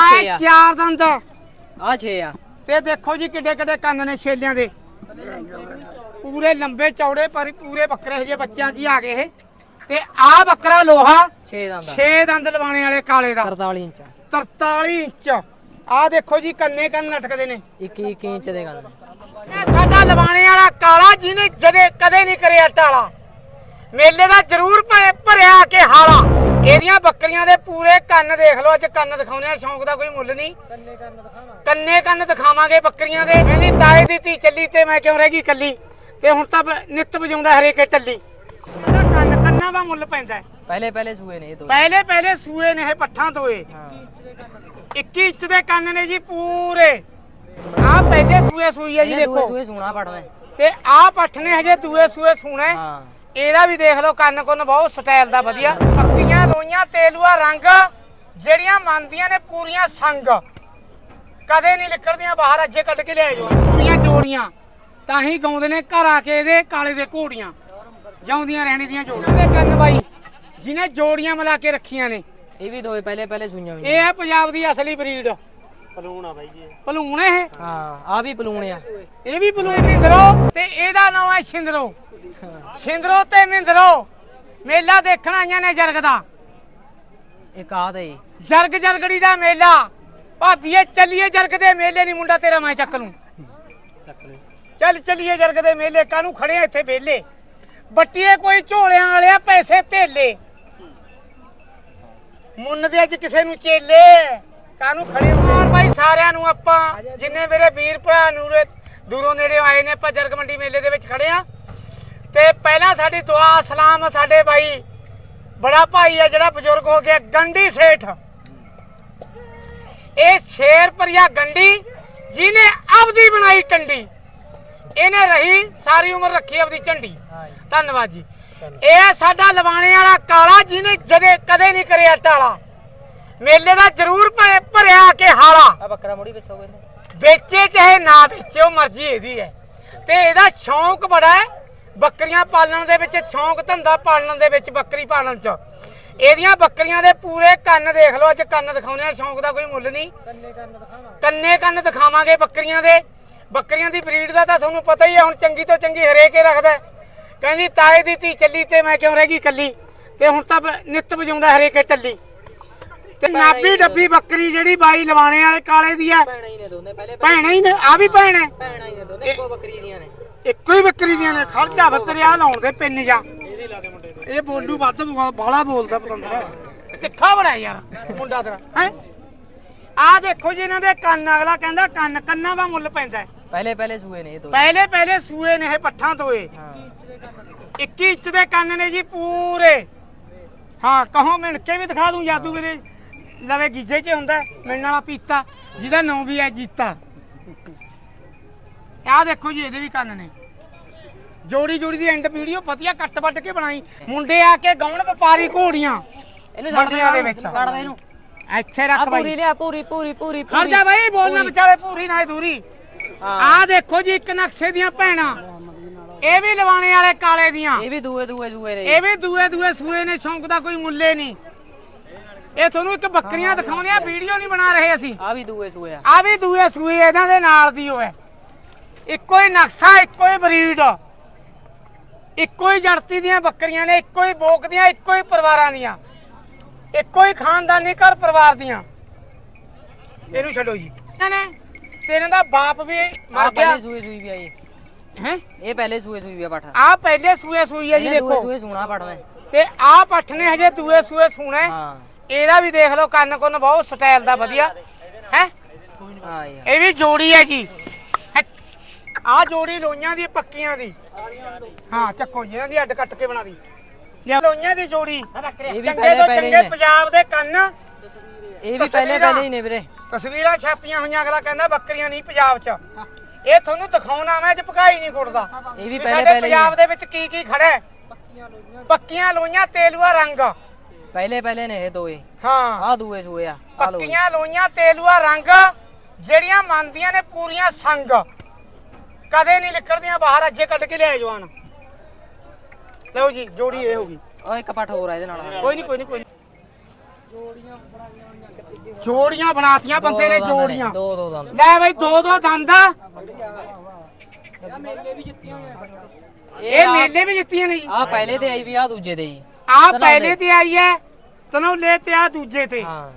ਛੇ ਆ। ਆ। ਚਾਰ ਦੰਦ। ਆ 6 ਆ। ਤੇ ਦੇਖੋ ਜੀ ਕਿੱਡੇ ਕਿੱਡੇ ਕੰਨ ਨੇ ਛੇਲਿਆਂ ਦੇ। ਪੂਰੇ ਲੰਬੇ ਚੌੜੇ ਪਰ ਪੂਰੇ ਬੱਕਰੇ ਹਜੇ ਬੱਚਿਆਂ 'ਚ ਹੀ ਆ ਗਏ ਇਹ। ਤੇ ਆ ਬੱਕਰਾ ਲੋਹਾ 6 ਦੰਦ 6 ਦੰਦ ਲਵਾਣੇ ਵਾਲੇ ਕਾਲੇ ਦਾ। 43 ਇੰਚ। 43 ਇੰਚ। ਆ ਦੇਖੋ ਜੀ ਕੰਨੇ ਕੰਨ ਲਟਕਦੇ ਨੇ। 21 21 ਇੰਚ ਦੇ ਗੰਨ ਇਹ ਸਾਡਾ ਲਵਾਣੇ ਵਾਲਾ ਕਾਲਾ ਜਿਹਨੇ ਜਦੇ ਕਦੇ ਨਹੀਂ ਕਰਿਆ ਟਾਲਾ। ਮੇਲੇ ਦਾ ਜ਼ਰੂਰ ਭਰੇ- ਭਰਿਆ ਕੇ ਹਾਲਾ। ਇਹਦੀਆਂ ਬੱਕਰੀਆਂ ਦੇ ਪੂਰੇ ਕੰਨ ਦੇਖ ਲਓ ਅੱਜ ਕੰਨ ਦਿਖਾਉਣੇ ਆ ਸ਼ੌਂਕ ਦਾ ਕੋਈ ਮੁੱਲ ਨਹੀਂ। ਕੰਨੇ ਕੰਨ ਦਿਖਾਵਾਂਗੇ। ਬੱਕਰੀਆਂ ਦੇ। ਕਹਿੰਦੀ ਤਾਏ ਦੀ ਧੀ ਚੱਲੀ ਤੇ ਮੈਂ ਕਿਉਂ ਰਹਿ ਗਈ ਕੱਲੀ ਤੇ ਹੁਣ ਤਾਂ ਨਿੱਤ ਵਜਾਉਂਦਾ ਹਰੇਕੇ ਟੱਲੀ। ਕੰਨ ਕੰਨਾਂ ਦਾ ਮੁੱਲ ਪੈਂਦਾ। ਪਹਿਲੇ ਪਹਿਲੇ ਸੂਏ ਨੇ ਇਹ ਦੋ ਪਹਿਲੇ ਪਹਿਲੇ ਸੂਏ ਨੇ ਇਹ ਪੱਠਾਂ ਹਾਂ। 21 ਇੰਚ ਦੇ ਕੰਨ ਨੇ ਜੀ ਪੂਰੇ। ਆ ਪਹਿਲੇ ਸੂਏ ਸੂਈ ਹੈ ਜੀ ਦੂਏ ਦੇਖੋ। ਸੂਏ ਸੂਣਾ ਪੜਨਾ ਤੇ ਆ ਪੱਠ ਨੇ ਹਜੇ ਦੂਏ ਸੂਏ ਸੂਣਾ ਹੈ। ਇਹਦਾ ਵੀ ਦੇਖ ਲਓ ਕੰਨ ਕੁੰਨ ਬਹੁਤ ਸਟਾਈਲ ਦਾ ਵਧੀਆ। ਪੱਕੀਆਂ ਲੋਈਆਂ ਤੇਲੂਆ ਰੰਗ ਜਿਹੜੀਆਂ ਮੰਨਦੀਆਂ ਨੇ ਪੂਰੀਆਂ ਸੰਗ। ਕਦੇ ਨਹੀਂ ਨਿਕਲਦੀਆਂ ਬਾਹਰ ਅੱਜੇ ਕੱਢ ਕੇ ਲਿਆਏ ਜੋ ਪੂਰੀਆਂ ਜੋੜੀਆਂ ਤਾਂ ਹੀ ਗਾਉਂਦੇ ਨੇ ਘਰ ਆ ਕੇ ਇਹਦੇ ਕਾਲੇ ਦੇ ਘੋੜੀਆਂ। ਜਾਉਂਦੀਆਂ ਰਹਿਣੀ ਦੀਆਂ ਜੋੜੀਆਂ। ਦੇ ਕੰਨ ਬਾਈ ਜਿਹਨੇ ਜੋੜੀਆਂ ਮਿਲਾ ਕੇ ਰੱਖੀਆਂ ਨੇ। ਇਹ ਵੀ ਦੋਏ ਪਹਿਲੇ ਪਹਿਲੇ ਸੂਈਆਂ ਇਹ ਹੈ ਪੰਜਾਬ ਦੀ ਅਸਲੀ ਬਰੀਡ। ਪਲੂਣ ਆ ਬਾਈ ਜੀ। ਪਲੂਣ ਇਹ? ਹਾਂ ਆ ਵੀ ਪਲੂਣ ਆ। ਇਹ ਵੀ ਪਲੂਣ ਮਿੰਦਰੋ। ਤੇ ਇਹਦਾ ਨਾਮ ਹੈ ਛਿੰਦਰੋ ਛਿੰਦਰੋ ਤੇ ਮਿੰਦਰੋ। ਮੇਲਾ ਦੇਖਣ ਆਈਆਂ ਨੇ ਜਰਗ ਦਾ। ਇੱਕ ਆ ਤੇ ਜਰਗ ਜਰਗੜੀ ਦਾ ਮੇਲਾ। ਭਾਬੀਏ ਚੱਲੀਏ ਜਰਗ ਦੇ ਮੇਲੇ ਨਹੀਂ ਮੁੰਡਾ ਤੇਰਾ ਮੈਂ ਚੱਕ ਲੂੰ। ਚੱਲ ਚੱਲੀਏ ਜਰਗ ਦੇ ਮੇਲੇ ਕਾਹਨੂੰ ਖੜੇ ਆ ਇੱਥੇ ਵੇਲੇ ਬੱਟੀਏ ਕੋਈ ਝੋਲਿਆਂ ਵਾਲਿਆ ਪੈਸੇ ਧੇਲੇ। ਮੁੰਨ ਦੇ ਅੱਜ ਕਿਸੇ ਨੂੰ ਚੇਲੇ। ਕਾਹਨੂੰ ਖੜੇ ਮਾਰ ਬਾਈ ਸਾਰਿਆਂ ਨੂੰ ਆਪਾਂ। ਜਿੰਨੇ ਮੇਰੇ ਵੀਰ ਭਰਾ ਨੂੰ ਉਰੇ ਦੂਰੋਂ ਨੇੜੇ ਆਏ ਨੇ ਆਪਾਂ ਜਰਗ ਮੰਡੀ ਮੇਲੇ ਦੇ ਵਿੱਚ ਖੜੇ ਆ। ਤੇ ਪਹਿਲਾਂ ਸਾਡੀ ਦੁਆ ਸਲਾਮ ਸਾਡੇ ਬਾਈ। ਬੜਾ ਭਾਈ ਆ ਜਿਹੜਾ ਬਜ਼ੁਰਗ ਹੋ ਗਿਆ ਗੰਡੀ ਸੇਠ। ਇਹ ਸ਼ੇਰ ਪਰਿਆ ਗੰਡੀ ਜਿਹਨੇ ਆਪਦੀ ਬਣਾਈ ਟੰਡੀ। ਇਹਨੇ ਰਹੀ ਸਾਰੀ ਉਮਰ ਰੱਖੀ ਆਪਦੀ ਝੰਡੀ। ਧੰਨਵਾਦ ਜੀ। ਇਹ ਸਾਡਾ ਲਵਾਣੇ ਵਾਲਾ ਕਾਲਾ ਜਿਹਨੇ ਜਦੇ ਕਦੇ ਨਹੀਂ ਕਰਿਆ ਟਾਲਾ। ਮੇਲੇ ਦਾ ਜ਼ਰੂਰ ਭਰੇ- ਭਰਿਆ ਕੇ ਹਾਲਾ। ਆ ਬੱਕਰਾ ਮੁੜੀ ਪਿੱਛੋਂ ਕਹਿੰਦੇ ਵੇਚੇ ਚਾਹੇ ਨਾ ਵੇਚੇ ਉਹ ਮਰਜ਼ੀ ਇਹਦੀ ਹੈ। ਤੇ ਇਹਦਾ ਸ਼ੌਂਕ ਬੜਾ ਹੈ ਬੱਕਰੀਆਂ ਪਾਲਣ ਦੇ ਵਿੱਚ ਸ਼ੌਂਕ ਧੰਦਾ ਪਾਲਣ ਦੇ ਵਿੱਚ ਬੱਕਰੀ ਪਾਲਣ ਚ। ਇਹਦੀਆਂ ਬੱਕਰੀਆਂ ਦੇ ਪੂਰੇ ਕੰਨ ਦੇਖ ਲਓ ਅੱਜ ਕੰਨ ਦਿਖਾਉਣੇ ਆ ਸ਼ੌਂਕ ਦਾ ਕੋਈ ਮੁੱਲ ਨਹੀਂ। ਕੰਨੇ ਕੰਨ ਦਿਖਾਵਾਂਗੇ। ਬੱਕਰੀਆਂ ਦੇ। ਬੱਕਰੀਆਂ ਦੀ ਬਰੀਡ ਦਾ ਤਾਂ ਤੁਹਾਨੂੰ ਪਤਾ ਹੀ ਹੈ ਹੁਣ ਚੰਗੀ ਤੋਂ ਚੰਗੀ ਹਰੇਕ ਹੀ ਰੱਖਦਾ ਹੈ। ਕਹਿੰਦੀ ਤਾਏ ਦੀ ਧੀ ਚੱਲੀ ਤੇ ਮੈਂ ਕਿਉਂ ਰਹਿ ਗਈ ਕੱਲੀ ਤੇ ਹੁਣ ਤਾਂ ਬ- ਨਿੱਤ ਵਜਾਉਂਦਾ ਹਰੇਕੇ ਟੱਲੀ ਤੇ ਨਾਬੀ ਡੱਬੀ ਬੱਕਰੀ ਜਿਹੜੀ ਬਾਈ ਲਵਾਣੇ ਵਾਲੇ ਕਾਲੇ ਦੀ ਹੈ ਭੈਣਾਂ ਹੀ ਨੇ ਦੋਨੇ ਪਹਿਲੇ ਭੈਣਾਂ ਹੀ ਨੇ ਆ ਵੀ ਭੈਣ ਹੈ। ਭੈਣਾਂ ਹੀ ਨੇ ਦੋਨੇ ਇੱਕੋ ਬੱਕਰੀ ਦੀਆਂ ਨੇ। ਇੱਕੋ ਹੀ ਬੱਕਰੀ ਦੀਆਂ ਨੇ ਖਰਚਾ ਬੱਤਰਿਆ ਲਾਉਣ ਦੇ ਪਿੰਨ ਜਾ। ਇਹ ਬੋਲੂ ਵੱਧ ਬਾਲਾ ਬੋਲਦਾ ਪਤੰਦਰ। ਤਿੱਖਾ ਬੜਾ ਯਾਰ ਮੁੰਡਾ ਤੇਰਾ। ਹੈ? ਆ ਦੇਖੋ ਜੀ ਇਹਨਾਂ ਦੇ ਕੰਨ ਅਗਲਾ ਕਹਿੰਦਾ ਕੰਨ ਕੰਨਾਂ ਦਾ ਮੁੱਲ ਪੈਂਦਾ ਹੈ। ਪਹਿਲੇ ਪਹਿਲੇ ਸੂਏ ਨੇ ਇਹ ਦੋ ਪਹਿਲੇ ਪਹਿਲੇ ਸੂਏ ਨੇ ਇਹ ਪੱਠਾਂ ਤੋਏ ਹਾਂ। 21 ਇੰਚ ਦੇ ਕੰਨ ਨੇ ਜੀ ਪੂਰੇ। ਹਾਂ ਕਹੋ ਮਿਣ ਕੇ ਵੀ ਦਿਖਾ ਦੂੰ ਜਾਦੂ ਮੇਰੇ ਲਵੇ ਗੀਜੇ 'ਚ ਹੁੰਦਾ ਮਿਲਣ ਵਾਲਾ ਪੀਤਾ ਜਿਹਦਾ ਨਾਂ ਵੀ ਹੈ ਜੀਤਾ। ਆਹ ਦੇਖੋ ਜੀ ਇਹਦੇ ਵੀ ਕੰਨ ਨੇ। ਜੋੜੀ ਜੋੜੀ ਦੀ ਐਂਡ ਵੀਡੀਓ ਵਧੀਆ ਕੱਟ ਵੱਟ ਕੇ ਬਣਾਈ। ਮੁੰਡੇ ਆ ਕੇ ਗਾਉਣ ਵਪਾਰੀ ਘੋੜੀਆਂ। ਇਹਨੂੰ ਮੰਡੀਆਂ ਦੇ ਵਿੱਚ। ਕੱਢ ਦੇ ਇਹਨੂੰ। ਇੱਥੇ ਆ ਰੱਖ ਪੂਰੀ ਬਾਈ। ਲਿਆ ਪੂਰੀ ਪੂਰੀ ਪੂਰੀ ਖੜ। ਜਾ ਬਾਈ ਬੋਲਣਾ ਪੂਰੀ। ਵਿਚਾਲੇ ਪੂਰੀ ਨਾ ਦੂਰੀ। ਹਾਂ। ਆਹ ਦੇਖੋ ਜੀ ਇੱਕ ਨਕਸ਼ੇ ਦੀਆਂ ਭੈਣਾਂ। ਇਹ ਵੀ ਲਵਾਣੇ ਵਾਲੇ ਕਾਲੇ ਦੀਆਂ। ਇਹ ਵੀ ਦੂਏ ਦੂਏ ਸੂਏ ਨੇ। ਇਹ ਵੀ ਦੂਏ ਦੂਏ ਸੂਏ ਨੇ ਸ਼ੌਂਕ ਦਾ ਕੋਈ ਮੁੱਲੇ ਨਹੀਂ। ਇਹ ਤੁਹਾਨੂੰ ਇੱਕ ਬੱਕਰੀਆਂ ਦਿਖਾਉਣੇ ਆ ਵੀਡੀਓ ਨਹੀਂ ਬਣਾ ਰਹੇ ਅਸੀਂ। ਆ ਵੀ ਦੂਏ ਸੂਏ ਆ। ਆ ਵੀ ਦੂਏ ਸੂਏ ਇਹਨਾਂ ਦੇ ਨਾਲ ਦੀ ਹੋਵੇ ਇੱਕੋ ਹੀ ਨਕਸ਼ਾ ਇੱਕੋ ਹੀ ਬਰੀਡ। ਇੱਕੋ ਹੀ ਜੜਤੀ ਦੀਆਂ ਬੱਕਰੀਆਂ ਨੇ ਇੱਕੋ ਹੀ ਬੋਕ ਦੀਆਂ ਇੱਕੋ ਹੀ ਪਰਿਵਾਰਾਂ ਦੀਆਂ। ਇੱਕੋ ਹੀ ਖਾਨਦਾਨੀ ਘਰ ਪਰਿਵਾਰ ਦੀਆਂ। ਇਹਨੂੰ ਛੱਡੋ ਜੀ। ਇਹਨਾਂ ਨੇ ਤੇ ਇਹਨਾਂ ਦਾ ਬਾਪ ਵੀ ਮਰ ਗਿਆ। ਪਹਿਲੇ ਸੂਏ ਸੂਈ ਵੀ ਆ ਇਹ। ਹੈ? ਇਹ ਪਹਿਲੇ ਸੂਏ ਸੂਈ ਵੀ ਆ ਪੱਠ। ਆ ਪਹਿਲੇ ਸੂਏ ਸੂਈ ਹੈ ਜੀ ਦੇਖੋ। ਸੂਏ ਸੂਣਾ ਪੜਨਾ ਤੇ ਆ ਪੱਠ ਨੇ ਹਜੇ ਦੂਏ ਸੂਏ ਸੂਣਾ। ਹੈ। ਹਾਂ। ਇਹਦਾ ਵੀ ਦੇਖ ਲਓ ਕੰਨ ਕੁੰਨ ਬਹੁਤ ਸਟਾਈਲ ਦਾ ਵਧੀਆ। ਹੈ? ਹਾਂ ਯਾਰ ਇਹ ਵੀ ਜੋੜੀ ਹੈ ਜੀ। ਆ ਜੋੜੀ ਲੋਈਆਂ ਦੀ ਪੱਕੀਆਂ ਦੀ। ਹਾਂ ਚੱਕੋ ਜੀ ਇਹਨਾਂ ਦੀ ਅੱਡ ਕੱਟ ਕੇ ਬਣਾ ਦੀ। ਲੋਈਆਂ ਦੀ ਜੋੜੀ ਚੰਗੇ ਤੋਂ ਚੰਗੇ। ਪੰਜਾਬ ਦੇ ਕੰਨ। ਇਹ ਵੀ ਪਹਿਲੇ ਪਹਿਲੇ ਹੀ ਨੇ ਵੀਰੇ। ਤਸਵੀਰਾਂ ਛਾਪੀਆਂ ਹੋਈਆਂ ਅਗਲਾ ਕਹਿੰਦਾ ਬੱਕਰੀਆਂ ਨਹੀਂ ਪੰਜਾਬ 'ਚ। ਇਹ ਤੁਹਾਨੂੰ ਦਿਖਾਉਣਾ ਮੈਂ ਅੱਜ ਭਕਾਈ ਨਹੀਂ ਕੁੱਟਦਾ। ਇਹ ਵੀ ਪਹਿਲੇ ਪਹਿਲੇ ਪੰਜਾਬ ਦੇ ਵਿੱਚ ਕੀ ਕੀ ਖੜਾ ਹੈ? ਪੱਕੀਆਂ ਲੋਈਆਂ ਤੇਲੂਆ ਰੰਗ। ਪਹਿਲੇ ਪਹਿਲੇ ਨੇ ਇਹ ਦੋਏ। ਹਾਂ। ਆ ਦੂਏ ਸੂਏ ਆ ਆ ਲੋ ਪੱਕੀਆਂ ਲੋਈਆਂ ਤੇਲੂਆ ਰੰਗ ਜਿਹੜੀਆਂ ਮੰਨਦੀਆਂ ਨੇ ਪੂਰੀਆਂ ਸੰਗ। ਕਦੇ ਨਹੀਂ ਨਿਕਲਦੀਆਂ ਬਾਹਰ ਅੱਜੇ ਕੱਢ ਕੇ ਲਿਆਏ ਜਵਾਨ। ਲਓ ਜੀ ਜੋੜੀ ਇਹ ਹੋ ਗਈ। ਉਹ ਇੱਕ ਪੱਠ ਹੋਰ ਆ ਇਹਦੇ ਨਾਲ। ਕੋਈ ਨਹੀਂ ਕੋਈ ਨਹੀਂ ਕੋਈ ਨੀ। ਜੋੜੀਆਂ ਬਣਾਤੀਆਂ ਬੰਦੇ ਨੇ ਜੋੜੀਆਂ। ਦੋ ਦੋ ਦੰਦ। ਲੈ ਬਈ ਦੋ ਦੋ ਦੰਦ। ਆ ਇਹ ਮੇਲੇ ਵੀ ਜਿੱਤੀਆਂ ਨੇ ਜੀ। ਆ ਪਹਿਲੇ ਤੇ ਆਈ ਵੀ ਆ ਦੂਜੇ ਤੇ ਜੀ ਆ ਪਹਿਲੇ ਤੇ ਆਈ ਹੈ ਤਨੌਲੇ ਤੇ ਆ ਦੂਜੇ ਤੇ। ਹਾਂ।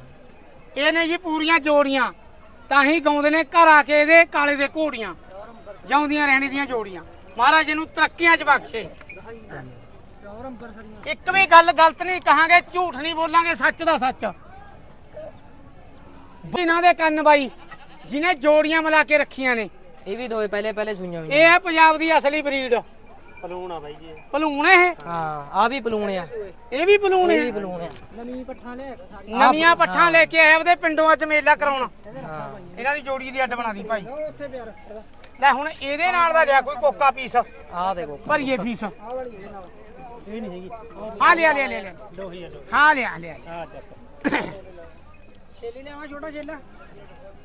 ਇਹ ਨੇ ਜੀ ਪੂਰੀਆਂ ਜੋੜੀਆਂ ਤਾਂ ਹੀ ਗਾਉਂਦੇ ਨੇ ਘਰ ਆ ਕੇ ਇਹਦੇ ਕਾਲੇ ਦੇ ਘੋੜੀਆਂ ਜਾਉਂਦੀਆਂ ਰਹਿਣੀ ਦੀਆਂ ਜੋੜੀਆਂ। ਮਹਾਰਾਜ ਇਹਨੂੰ ਤਰੱਕੀਆਂ 'ਚ ਬਖਸ਼ੇ। ਇੱਕ ਵੀ ਗੱਲ ਗਲਤ ਨਹੀਂ ਕਹਾਂਗੇ ਝੂਠ ਨਹੀਂ ਬੋਲਾਂਗੇ ਸੱਚ ਦਾ ਸੱਚ। ਇਹਨਾਂ ਦੇ ਕੰਨ ਬਾਈ ਜਿਨੇ ਜੋੜੀਆਂ ਮਿਲਾ ਕੇ ਰੱਖੀਆਂ ਨੇ। ਇਹ ਵੀ ਦੋਏ ਪਹਿਲੇ ਪਹਿਲੇ ਸੁਈਆਂ ਹੋਈਆਂ। ਇਹ ਹੈ ਪੰਜਾਬ ਦੀ ਅਸਲੀ ਬਰੀਡ। ਪਲੂਣ ਆ ਬਾਈ ਜੀ ਭਲੂਣ ਇਹ? ਹਾਂ। ਆ ਵੀ ਬਲੂਣ ਆ। ਇਹ ਵੀ ਇਹ ਵੀ ਹੈ ਬਲੂਣ ਆ ਨਵੀਆਂ ਪੱਠਾਂ ਲੈ ਕੇ ਆਏ ਉਹਦੇ ਪਿੰਡੋਂ ਅੱਜ ਮੇਲਾ ਕਰਾਉਣ। ਹਾਂ। ਇਹਨਾਂ ਦੀ ਜੋੜੀ ਦੀ ਅੱਡ ਬਣਾ ਦੀ ਭਾਈ। ਲੈ ਹੁਣ ਇਹਦੇ ਨਾਲ ਦਾ ਲਿਆ ਕੋਈ ਕੋਕਾ ਪੀਸ। ਆ ਦੇਖੋ। ਭਰੀਏ ਫੀਸ ਇਹ ਨਹੀਂ ਹੈਗੀ। ਹਾਂ ਲਿਆ ਲਿਆ ਲਿਆ ਲੋਹੀ ਆ ਲੋਹੀ। ਹਾਂ ਲਿਆ ਲਿਆ। ਆ ਚੱਕ।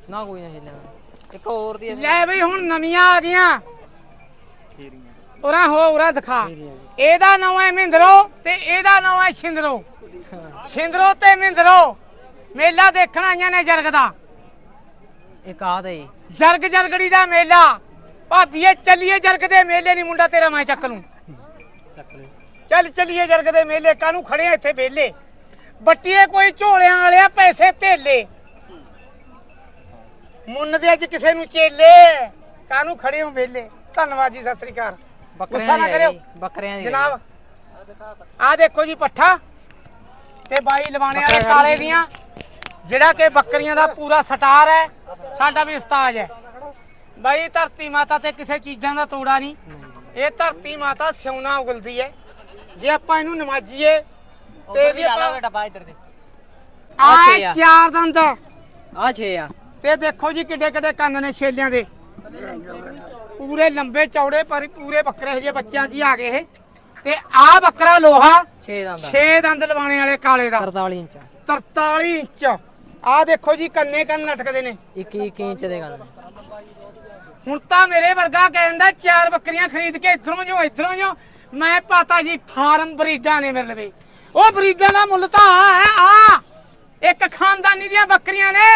ਨਾ ਕੋਈ ਨਾ ਹਿੱਲਿਆ ਇੱਕ ਹੋਰ ਦੀ ਲੈ ਬਈ ਹੁਣ ਨਵੀਆਂ ਆ ਗਈਆਂ। ਖੀਰੀਆਂ। ਉਰਾ ਹੋ ਉਰਾ ਦਿਖਾ। ਇਹਦਾ ਨਾਮ ਹੈ ਮਹਿੰਦਰੋ ਤੇ ਇਹਦਾ ਨਾਮ ਹੈ ਛਿੰਦਰੋ। ਛਿੰਦਰੋ ਤੇ ਮਹਿੰਦਰੋ ਮੇਲਾ ਦੇਖਣ ਆਈਆਂ ਨੇ ਜਰਗ ਦਾ। ਇੱਕ ਆ ਤੇ ਜਰਗ ਜਰਗੜੀ ਦਾ ਮੇਲਾ। ਭਾਬੀਏ ਚੱਲੀਏ ਜਰਗ ਦੇ ਮੇਲੇ ਨਹੀਂ ਮੁੰਡਾ ਤੇਰਾ ਮੈਂ ਚੱਕ ਲੂੰ। ਚੱਲ ਚੱਲੀਏ ਜਰਗ ਦੇ ਮੇਲੇ ਕਾਹਨੂੰ ਖੜੇ ਆ ਇੱਥੇ ਵੇਲੇ ਬੱਟੀਏ ਕੋਈ ਝੋਲਿਆਂ ਵਾਲਿਆ ਪੈਸੇ ਧੇਲੇ। ਮੁੰਨ ਦੇ ਅੱਜ ਕਿਸੇ ਨੂੰ ਚੇਲੇ। ਕਾਹਨੂੰ ਖੜੇ ਹੋ ਵੇਲੇ ਧੰਨਵਾਦ ਜੀ ਸਤਿ ਸ੍ਰੀ ਅਕਾਲ। ਗੁੱਸਾ ਬੱਕਰਿਆਂ ਨਾ ਦੀ ਕਰਿਓ। ਬੱਕਰਿਆਂ ਦੀ ਜਨਾਬ। ਆ ਦੇਖੋ ਜੀ ਪੱਠਾ ਤੇ ਬਾਈ ਲਵਾਣੇ ਵਾਲੇ ਬੱਕਰਾ ਕਾਲੇ ਦੀਆਂ। ਜਿਹੜਾ ਕਿ ਬੱਕਰੀਆਂ ਦਾ ਪੂਰਾ ਸਟਾਰ ਹੈ ਸਾਡਾ ਵੀ ਉਸਤਾਦ ਹੈ। ਬਾਈ ਧਰਤੀ ਮਾਤਾ ਤੇ ਕਿਸੇ ਚੀਜ਼ਾਂ ਦਾ ਤੋੜਾ ਨਹੀਂ। ਇਹ ਧਰਤੀ ਮਾਤਾ ਸਿਉਣਾ ਉਗਲਦੀ ਹੈ। ਜੇ ਆਪਾਂ ਇਹਨੂੰ ਨਮਾਜੀਏ ਤੇ ਇਹਦੀ ਆਪਾਂ ਡੱਬਾ ਇੱਧਰ ਦੇ। ਅੱਛਾ। ਚਾਰ ਦੰਦ ਆ। 6 ਆ। ਤੇ ਦੇਖੋ ਜੀ ਕਿੱਡੇ ਕਿੱਡੇ ਕੰਨ ਨੇ ਛੇਲਿਆਂ ਦੇ। ਪੂਰੇ ਲੰਬੇ ਚੌੜੇ ਪਰ ਪੂਰੇ ਬੱਕਰੇ ਹਜੇ ਬੱਚਿਆਂ 'ਚ ਹੀ ਆ ਗਏ ਇਹ। ਤੇ ਆਹ ਬੱਕਰਾ ਲੋਹਾ 6 ਦੰਦ 6 ਦੰਦ ਲਵਾਣੇ ਵਾਲੇ ਕਾਲੇ ਦਾ। 43 ਇੰਚ 43 ਇੰਚ। ਆਹ ਦੇਖੋ ਜੀ ਕੰਨੇ ਕੰਨ ਲਟਕਦੇ ਨੇ। 21 21 ਇੰਚ ਦੇ ਗਾਣੇ ਹੁਣ ਤਾਂ ਮੇਰੇ ਵਰਗਾ ਕਹਿੰਦਾ ਚਾਰ ਬੱਕਰੀਆਂ ਖਰੀਦ ਕੇ ਇਧਰੋਂ ਜੋ ਇਧਰੋਂ ਜੋ ਮੈਂ ਪਤਾ ਜੀ ਫਾਰਮ ਬਰੀਡਾਂ ਨੇ ਮੇਰੇ ਲਵੇ ਉਹ ਬਰੀਡਾਂ ਦਾ ਮੁੱਲ ਤਾਂ ਆ ਹੈ ਆ ਇੱਕ ਖਾਨਦਾਨੀ ਦੀਆਂ ਬੱਕਰੀਆਂ ਨੇ।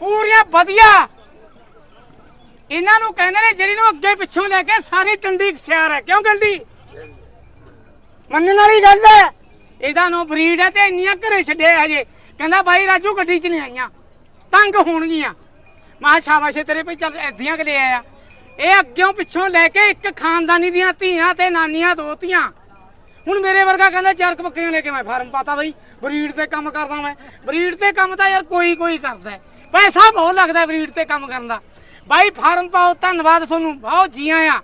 ਪੂਰੀਆਂ ਵਧੀਆ। ਇਹਨਾਂ ਨੂੰ ਕਹਿੰਦੇ ਨੇ ਜਿਹੜੀ ਨੂੰ ਅੱਗੇ ਪਿੱਛੋਂ ਲੈ ਕੇ ਸਾਰੀ ਟੰਡੀ ਸਿਆਰ ਹੈ। ਕਿਉਂ ਗੰਡੀ ਮੰਨਣ ਵਾਲੀ ਗੱਲ ਹੈ। ਇਹਦਾ ਨੋ ਬਰੀਡ ਹੈ ਤੇ ਇੰਨੀਆਂ ਘਰੇ ਛੱਡੇ ਹਜੇ। ਕਹਿੰਦਾ ਬਾਈ, ਰਾਜੂ ਗੱਡੀ 'ਚ ਨਹੀਂ ਆਈਆਂ। ਤੰਗ ਹੋਣਗੀਆਂ। ਮਾ ਸ਼ਾਬਾਸ਼ ਤੇਰੇ ਭਈ ਚੱਲ ਐਦੀਆਂ ਕਿ ਲੈ ਆਇਆ। ਇਹ ਅੱਗਿਓਂ ਪਿੱਛੋਂ ਲੈ ਕੇ ਇੱਕ ਖਾਨਦਾਨੀ ਦੀਆਂ ਧੀਆਂ ਤੇ ਨਾਨੀਆਂ ਦੋ ਧੀਆਂ। ਹੁਣ ਮੇਰੇ ਵਰਗਾ ਕਹਿੰਦਾ ਚਾਰ ਬੱਕਰੀਆਂ ਲੈ ਕੇ ਮੈਂ ਫਾਰਮ ਪਾਤਾ ਬਈ। ਬਰੀਡ ਤੇ ਕੰਮ ਕਰਦਾ ਮੈਂ। ਬਰੀਡ ਤੇ ਕੰਮ ਤਾਂ ਯਾਰ ਕੋਈ ਕੋਈ ਕਰਦਾ ਪੈਸਾ ਬਹੁਤ ਲੱਗਦਾ ਬਰੀਡ ਤੇ ਕੰਮ ਕਰਨ ਦਾ। ਬਾਈ ਫਾਰਮ ਪਾਓ, ਧੰਨਵਾਦ ਤੁਹਾਨੂੰ, ਬਹੁਤ ਜੀਆਂ ਆ।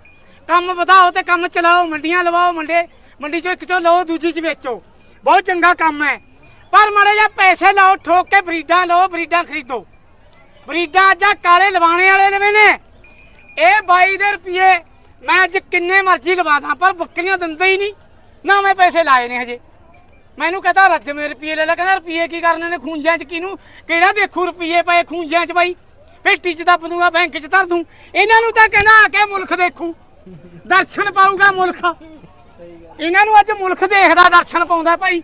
ਕੰਮ ਵਧਾਓ ਤੇ ਕੰਮ ਚਲਾਓ, ਮੰਡੀਆਂ ਲਵਾਓ ਮੰਡੇ, ਮੰਡੀ ਚੋਂ ਇੱਕ ਚੋਂ ਲਓ, ਦੂਜੀ ਚ ਵੇਚੋ। ਬਹੁਤ ਚੰਗਾ ਕੰਮ ਹੈ। ਪਰ ਮਾੜੇ ਜਿਹਾ ਪੈਸੇ ਲਾਓ, ਠੋਕ ਕੇ ਬਰੀਡਾਂ ਲਓ, ਬਰੀਡਾਂ ਖਰੀਦੋ। ਬਰੀਡਾਂ ਅੱਜ ਆਹ ਕਾਲੇ ਲਵਾਣੇ ਵਾਲੇ ਨਵੇਂ ਨੇ। ਇਹ ਬਾਈ ਦੇ ਰੁਪਏ ਮੈਂ ਅੱਜ ਕਿੰਨੇ ਮਰਜ਼ੀ ਲਵਾ ਦਾਂ, ਪਰ ਬੱਕਰੀਆਂ ਦਿੰਦਾ ਹੀ ਨਹੀਂ। ਨਾ ਮੈਂ ਪੈਸੇ ਲਾਏ ਨੇ ਹਜੇ। ਮੈਨੂੰ ਕਹਤਾ ਰੱਜ ਮੇ ਰੁਪਏ ਲੈ ਲੈ, ਕਹਿੰਦਾ ਰੁਪਏ ਕੀ ਕਰਨੇ ਨੇ ਖੂੰਜਾਂ 'ਚ ਕਿਹਨੂੰ? ਕਿਹੜਾ ਦੇਖੂ ਰੁਪਏ ਪਏ ਖੂੰਜਾਂ 'ਚ ਬਾਈ? ਪੇਟੀ 'ਚ ਦੱਬ ਦੂੰਗਾ, ਬੈਂਕ 'ਚ ਧਰ ਦੂੰ। ਇਹਨਾਂ ਨੂੰ ਤਾਂ ਕਹਿੰਦਾ ਆ ਕੇ ਮੁਲਕ ਦੇਖੂ। ਦਰਸ਼ਨ ਪਾਊਗਾ ਮੁਲਕ ਇਹਨਾਂ ਨੂੰ ਅੱਜ ਮੁਲਕ ਦੇਖਦਾ, ਦਰਸ਼ਨ ਪਾਉਂਦਾ ਭਾਈ।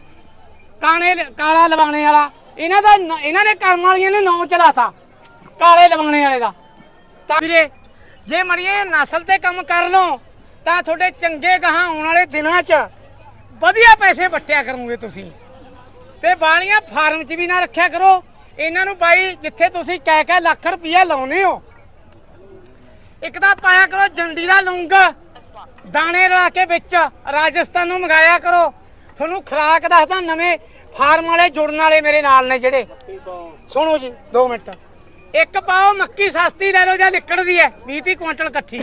ਕਾਣੇ ਕਾਲਾ ਲਵਾਣੇ ਵਾਲਾ। ਇਹਨਾਂ ਦਾ ਇਹਨਾਂ ਨੇ ਕਰਮ ਵਾਲੀਆਂ ਨੇ ਨਾਂ ਚਲਾਤਾ, ਕਾਲੇ ਲਵਾਣੇ ਵਾਲੇ ਦਾ। ਤਾਂ ਵੀਰੇ, ਜੇ ਮੜੀਏ ਨਸਲ ਤੇ ਕੰਮ ਕਰ ਲਓ, ਤਾਂ ਤੁਹਾਡੇ ਚੰਗੇ ਗਾਹਾਂ ਆਉਣ ਵਾਲੇ ਦਿਨਾਂ 'ਚ ਵਧੀਆ ਪੈਸੇ ਵਟਿਆ ਕਰੋਗੇ ਤੁਸੀਂ। ਤੇ ਬਾਲੀਆਂ ਫਾਰਮ 'ਚ ਵੀ ਨਾ ਰੱਖਿਆ ਕਰੋ। ਇਹਨਾਂ ਨੂੰ ਬਾਈ ਜਿੱਥੇ ਤੁਸੀਂ ਕਹਿ ਕਹਿ ਲੱਖ ਰੁਪਈਆ ਲਾਉਨੇ ਹੋ। ਇੱਕ ਤਾਂ ਪਾਇਆ ਕਰੋ ਜੰਡੀ ਦਾ ਲੌਂਗ ਦਾਣੇ ਰਲਾ ਕੇ ਵਿੱਚ ਰਾਜਸਥਾਨ ਨੂੰ ਮੰਗਾਇਆ ਕਰੋ। ਤੁਹਾਨੂੰ ਖਰਾਕ ਦੱਸਦਾ ਨਵੇਂ ਫਾਰਮ ਵਾਲੇ ਜੁੜਨ ਵਾਲੇ ਮੇਰੇ ਨਾਲ ਨੇ ਜਿਹੜੇ। ਸੁਣੋ ਜੀ 2 ਮਿੰਟ। ਇੱਕ ਪਾਓ ਮੱਕੀ ਸਸਤੀ ਲੈ ਲਓ ਜਾਂ ਨਿਕਲਦੀ ਹੈ 20 30 ਕੁਇੰਟਲ ਇਕੱਠੀ।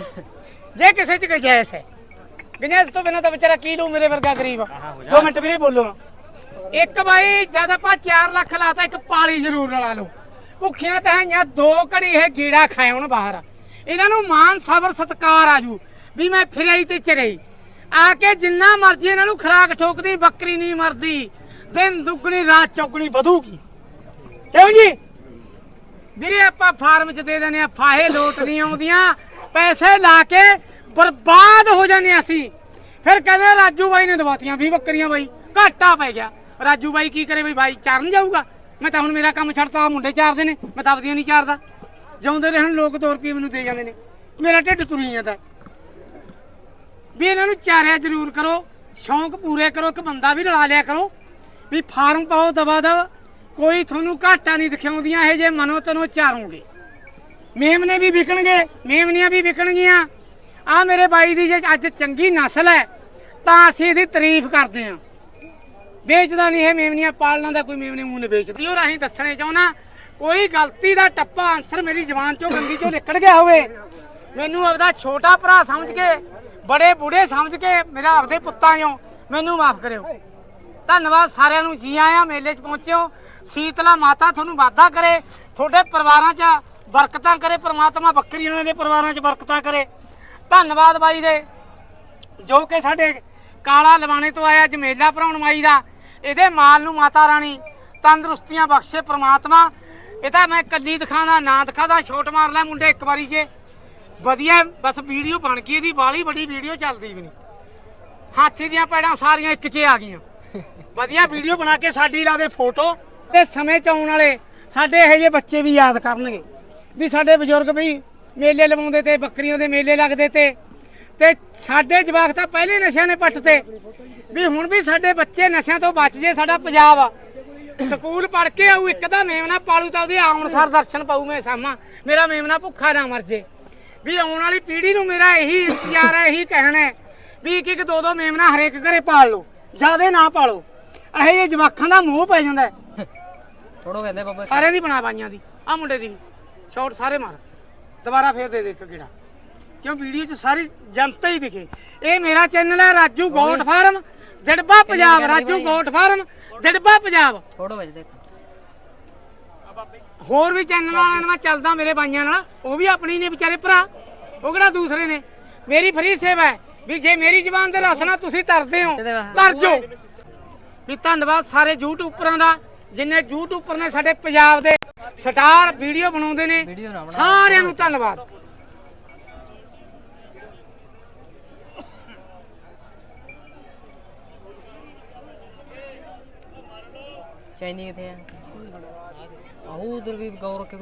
ਜੇ ਕਿਸੇ ਚ ਗੁੰਜਾਇਸ਼ ਹੈ ਗੁੰਜਾਇਸ਼ ਤੋਂ ਬਿਨਾਂ ਤਾਂ ਵਿਚਾਰਾ ਕੀ ਲੂ ਮੇਰੇ ਵਰਗਾ ਗਰੀਬ। 2 ਮਿੰਟ ਵੀਰੇ ਬੋਲੋ। ਇੱਕ ਬਾਈ, ਜਦ ਆਪਾਂ 4 ਲੱਖ ਲਾਤਾ, ਇੱਕ ਪਾਲੀ ਜ਼ਰੂਰ ਰਲਾ ਲਓ। ਭੁੱਖੀਆਂ ਤਾਂ ਹੈਗੀਆਂ, ਦੋ ਘੜੀ ਇਹ ਗੀੜਾ ਖਾਏ ਬਾਹਰ। ਇਹਨਾਂ ਨੂੰ ਮਾਨ ਸਬਰ ਸਤਕਾਰ ਆਜੂ ਵੀ ਮੈਂ ਫਿਰਈ ਤੇ ਚਰਈ ਆ ਕੇ ਜਿੰਨਾ ਮਰਜ਼ੀ ਇਹਨਾਂ ਨੂੰ ਖਰਾਕ ਠੋਕਦੀ, ਬੱਕਰੀ ਨਹੀਂ ਮਰਦੀ, ਦਿਨ ਦੁੱਗਣੀ, ਰਾਤ ਚੌਗਣੀ ਵਧੂਗੀ। ਕਿਉਂ ਜੀ? ਵੀਰੇ, ਆਪਾਂ ਫਾਰਮ 'ਚ ਦੇ ਦਿੰਦੇ ਆ ਫਾਹੇ ਲੋਟ ਨਹੀਂ ਆਉਂਦੀਆਂ, ਪੈਸੇ ਲਾ ਕੇ ਬਰਬਾਦ ਹੋ ਜਾਂਦੇ ਅਸੀਂ। ਫਿਰ ਕਹਿੰਦੇ ਰਾਜੂ ਬਾਈ ਨੇ ਦਵਾਤੀਆਂ 20 ਬੱਕਰੀਆਂ ਬਾਈ, ਘਾਟਾ ਪੈ ਗਿਆ। ਰਾਜੂ ਬਾਈ ਕੀ ਕਰੇ ਬਈ? ਬਾਈ ਚਾਰਨ ਜਾਊਗਾ। ਮੈਂ ਤਾਂ ਹੁਣ ਮੇਰਾ ਕੰਮ ਛੱਡਤਾ, ਆਹ ਮੁੰਡੇ ਚਾਰਦੇ ਨੇ, ਮੈਂ ਤਾਂ ਆਪਦੀਆਂ ਨਹੀਂ ਚਾਰਦਾ। ਜਿਉਂਦੇ ਰਹਿਣ ਲੋਕ 2 ਰੁਪਏ ਮੈਨੂੰ ਦੇ ਜਾਂਦੇ ਨੇ। ਮੇਰਾ ਢਿੱਡ ਤੁਰੀ ਜਾਂਦਾ। ਵੀ ਇਹਨਾਂ ਨੂੰ ਚਾਰਿਆ ਜ਼ਰੂਰ ਕਰੋ, ਸ਼ੌਂਕ ਪੂਰੇ ਕਰੋ, ਇੱਕ ਬੰਦਾ ਵੀ ਰਲਾ ਲਿਆ ਕਰੋ। ਵੀ ਫਾਰਮ ਪਾਓ ਦਵਾ ਦਵ ਕੋਈ ਤੁਹਾਨੂੰ ਘਾਟਾ ਨਹੀਂ ਦਿਖਾਉਂਦੀਆਂ, ਇਹ ਜੇ ਮਨੋ ਤਨੋ ਚਾਰੋਂਗੇ। ਮੇਮਨੇ ਵੀ ਵਿਕਣਗੇ, ਮੇਮਨੀਆਂ ਵੀ ਵਿਕਣਗੀਆਂ। ਆ ਮੇਰੇ ਬਾਈ ਦੀ ਜੇ ਅੱਜ ਚੰਗੀ ਨਸਲ ਹੈ, ਤਾਂ ਅਸੀਂ ਇਹਦੀ ਤਾਰੀਫ ਕਰਦੇ ਹਾਂ। ਵੇਚਦਾ ਨਹੀਂ, ਇਹ ਮੇਮਨੀਆਂ ਪਾਲਣਾ ਦਾ ਕੋਈ ਮੇਮਨੇ ਮੂੰਹ ਨੇ ਵੇਚਦੀ। ਉਹ ਰਾਹੀਂ ਦੱਸਣੇ ਚਾਹੁੰਦਾ, ਕੋਈ ਗਲਤੀ ਦਾ ਟੱਪਾ ਆਨਸਰ ਮੇਰੀ ਜ਼ਬਾਨ ਚੋਂ ਗੰਦੀ ਚੋਂ ਨਿਕਲ ਗਿਆ ਹੋਵੇ। ਮੈਨੂੰ ਆਪਦਾ ਛੋਟਾ ਭਰਾ ਸਮਝ ਕੇ, ਬੜੇ ਬੁੜੇ ਸਮਝ ਕੇ ਮੇਰਾ ਆਪਦੇ ਪੁੱਤਾਂ ਚੋਂ ਮੈਨੂੰ ਮਾਫ ਕਰਿਓ। ਧੰਨਵਾਦ ਸਾਰਿਆਂ ਨੂੰ, ਜੀ ਆਇਆਂ, ਮੇਲੇ 'ਚ ਪਹੁੰਚਿਓ। ਸੀਤਲਾ ਮਾਤਾ ਤੁਹਾਨੂੰ ਵਾਧਾ ਕਰੇ, ਤੁਹਾਡੇ ਪਰਿਵਾਰਾਂ 'ਚ ਬਰਕਤਾਂ ਕਰੇ, ਪ੍ਰਮਾਤਮਾ ਬੱਕਰੀਆਂ ਦੇ ਪਰਿਵਾਰਾਂ 'ਚ ਬਰਕਤਾਂ ਕਰੇ। ਧੰਨਵਾਦ ਬਾਈ ਦੇ। ਜੋ ਕਿ ਸਾਡੇ ਕਾਲਾ ਲਵਾਣੇ ਤੋਂ ਆਇਆ, ਅੱਜ ਮੇਲਾ ਭਰਾਉਣ ਮਾਈ ਦਾ। ਇਹਦੇ ਮਾਲ ਨੂੰ ਮਾਤਾ ਰਾਣੀ, ਤੰਦਰੁਸਤੀਆਂ ਬਖਸ਼ੇ ਪ੍ਰਮਾਤਮਾ। ਇਹ ਤਾਂ ਮੈਂ ਕੱਲੀ ਦਿਖਾਦਾ ਨਾ ਦਿਖਾਦਾ ਛੋਟ ਮਾਰ ਲੈ ਮੁੰਡੇ ਇੱਕ ਵਾਰੀ ਜੇ। ਵਧੀਆ, ਬਸ ਵੀਡੀਓ ਬਣ ਗਈ ਇਹਦੀ ਬਾਲੀ ਵੱਡੀ ਵੀਡੀਓ ਚੱਲਦੀ ਵੀ ਨਹੀਂ। ਹਾਥੀ ਦੀਆਂ ਪੈੜਾਂ ਸਾਰੀਆਂ ਇੱਕ 'ਚ ਆ ਗਈਆਂ। ਵਧੀਆ ਵੀਡੀਓ ਬਣਾ ਕੇ ਸਾਡੀ ਲਾ ਦੇ ਫੋਟੋ। ਤੇ ਸਮੇਂ ਚ ਆਉਣ ਵਾਲੇ ਸਾਡੇ ਇਹੋ ਜਿਹੇ ਬੱਚੇ ਵੀ ਯਾਦ ਕਰਨਗੇ। ਵੀ ਸਾਡੇ ਬਜ਼ੁਰਗ ਵੀ ਮੇਲੇ ਲਵਾਉਂਦੇ ਤੇ, ਬੱਕਰੀਆਂ ਦੇ ਮੇਲੇ ਲੱਗਦੇ ਤੇ। ਤੇ ਸਾਡੇ ਜਵਾਕ ਤਾਂ ਪਹਿਲੇ ਨਸ਼ਿਆਂ ਨੇ ਪੱਟ ਤੇ। ਵੀ ਹੁਣ ਵੀ ਸਾਡੇ ਬੱਚੇ ਨਸ਼ਿਆਂ ਤੋਂ ਬਚ ਜੇ ਸਾਡਾ ਪੰਜਾਬ ਆ। ਸਕੂਲ ਪੜ ਕੇ ਆਊ ਇੱਕ ਤਾਂ ਮੇਮਨਾ ਪਾਲੂ ਤਾਂ ਉਹਦੇ ਆਉਣ ਸਾਰ ਦਰਸ਼ਨ ਪਾਊ ਮੈਂ ਸਾਮਾ। ਮੇਰਾ ਮੇਮਨਾ ਭੁੱਖਾ ਨਾ ਮਰ ਜੇ। ਵੀ ਆਉਣ ਵਾਲੀ ਪੀੜ੍ਹੀ ਨੂੰ ਮੇਰਾ ਇਹੀ ਇੰਤਜ਼ਾਰ ਹੈ ਇਹੀ ਕਹਿਣਾ ਹੈ ਵੀ ਇੱਕ ਇੱਕ ਦੋ ਦੋ ਮੇਮਨਾ ਹਰੇਕ ਘਰੇ ਪਾਲ ਲਓ ਜਿਆਦੇ ਨਾ ਪਾਲੋ। ਇਹ ਜਿਹੇ ਜਵਾਕਾਂ ਦਾ ਮੋਹ ਪੈ ਜਾਂਦਾ। ਥੋੜੋ ਕਹਿੰਦੇ ਬਾਬਾ ਸਾਰਿਆਂ ਦੀ ਬਣਾ ਬਾਈਆਂ ਦੀ ਆ ਮੁੰਡੇ ਦੀ ਸ਼ਾਟ ਸਾਰੇ ਮਾਰ। ਦੁਬਾਰਾ ਫੇਰ ਦੇ ਦੇ ਇੱਕ ਕਿਹੜਾ ਕਿਉਂ ਵੀਡੀਓ 'ਚ ਸਾਰੀ ਜਨਤਾ ਹੀ ਦਿਖੇ? ਇਹ ਮੇਰਾ ਚੈਨਲ ਹੈ Raju goat farm Dirba Punjab Raju goat farm Dirba Punjab. ਥੋੜੋ ਵਿੱਚ ਦੇਖ। ਹੋਰ ਵੀ ਚੈਨਲ ਵਾਲਿਆਂ ਨਾਲ ਮੈਂ ਚੱਲਦਾ ਮੇਰੇ ਬਾਈਆਂ ਨਾਲ ਉਹ ਵੀ ਆਪਣੀ ਨੇ ਵਿਚਾਰੇ ਭਰਾ ਉਹ ਕਿਹੜਾ ਦੂਸਰੇ ਨੇ? ਮੇਰੀ ਫਰੀ ਸੇਵਾ ਹੈ ਵੀ ਜੇ ਮੇਰੀ ਜ਼ਬਾਨ ਦੇ ਰਸ ਨਾਲ ਤੁਸੀਂ ਤਰਦੇ ਹੋ ਤਰ ਜੋ ਵੀ ਧੰਨਵਾਦ ਸਾਰੇ ਯੂਟਿਊਬਰਾਂ ਦਾ ਜਿੰਨੇ ਯੂਟਿਊਬਰ ਨੇ ਸਾਡੇ ਪੰਜਾਬ ਦੇ ਸਟਾਰ ਵੀਡੀਓ ਬਣਾਉਂਦੇ ਨੇ ਸਾਰਿਆਂ ਨੂੰ ਧੰਨਵਾਦ। ਚਾਈਨੀ ਕਿੱਥੇ ਆ। ਆਹੂ ਉਧਰ ਵੀ ਗੌਰ ਕੇ